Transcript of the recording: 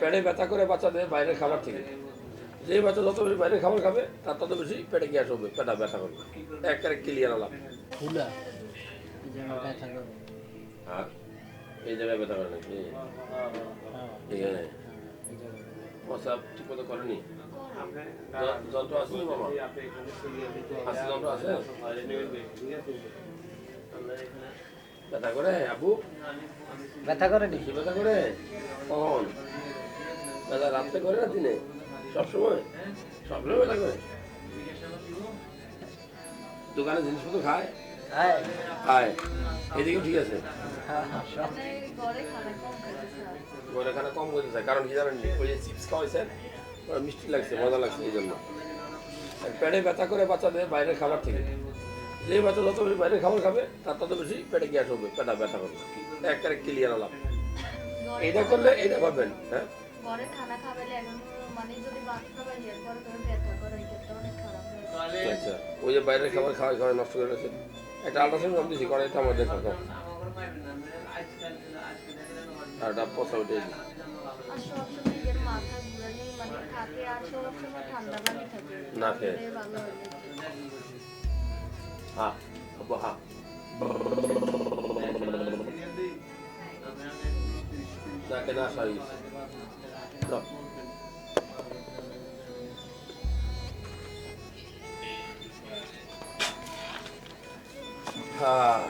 পেটে ব্যথা করে বাচ্চাদের বাইরের খাবার থেকে। যে বাচ্চা যত বেশি বাইরের খাবার খাবে তার তত বেশি পেটে গ্যাস হবে পেটা ব্যথা করবে। একেবারে ক্লিয়ার আলাপ। ফুলা। এই ব্যথা করে। আর? এই জায়গায় ব্যথা করে নাকি? হ্যাঁ, এখানে এই প্রস্রাব ঠিক মতো করেনি? যন্ত্র আছে বাবা আছে যন্ত্র আছে ব্যথা করে আপু ব্যথা করে নি ব্যথা করে? রাত্রে করে না দিনে সবসময় সবসময় ব্যথা করে। দোকানে জিনিসপত্র খায়? খায়। এদিকে ঠিক আছে। ঘরে খানা কম করতে চায় কারণ কি জানেন ওই যে চিপস খাওয়াইছেন মিষ্টি লাগছে মজা লাগছে এই জন্য। আর পেটে ব্যথা করে বাচ্চাদের বাইরের খাবার থেকে। যে বাচ্চা যত বেশি বাইরের খাবার খাবে তার তত বেশি পেটে গ্যাস হবে পেটা ব্যথা করবে একেবারে ক্লিয়ার আলাপ। এইটা করলে এইটা পাবেন হ্যাঁ? ঘরে খানা খাবেলে এখন মানে যদি ভাত খাবার করে ব্যথা করে এটা অনেক খারাপ আচ্ছা ওই যে বাইরের খাবার খাওয়া খাওয়া নষ্ট করে গেছে একটা আল্ট্রাসাউন্ড আমি দিছি করে এটা আমার দেখা আর এটা পচা উঠে মানে না খেয়ে। হয়ে। হ্যাঁ না সারি দাও হ্যাঁ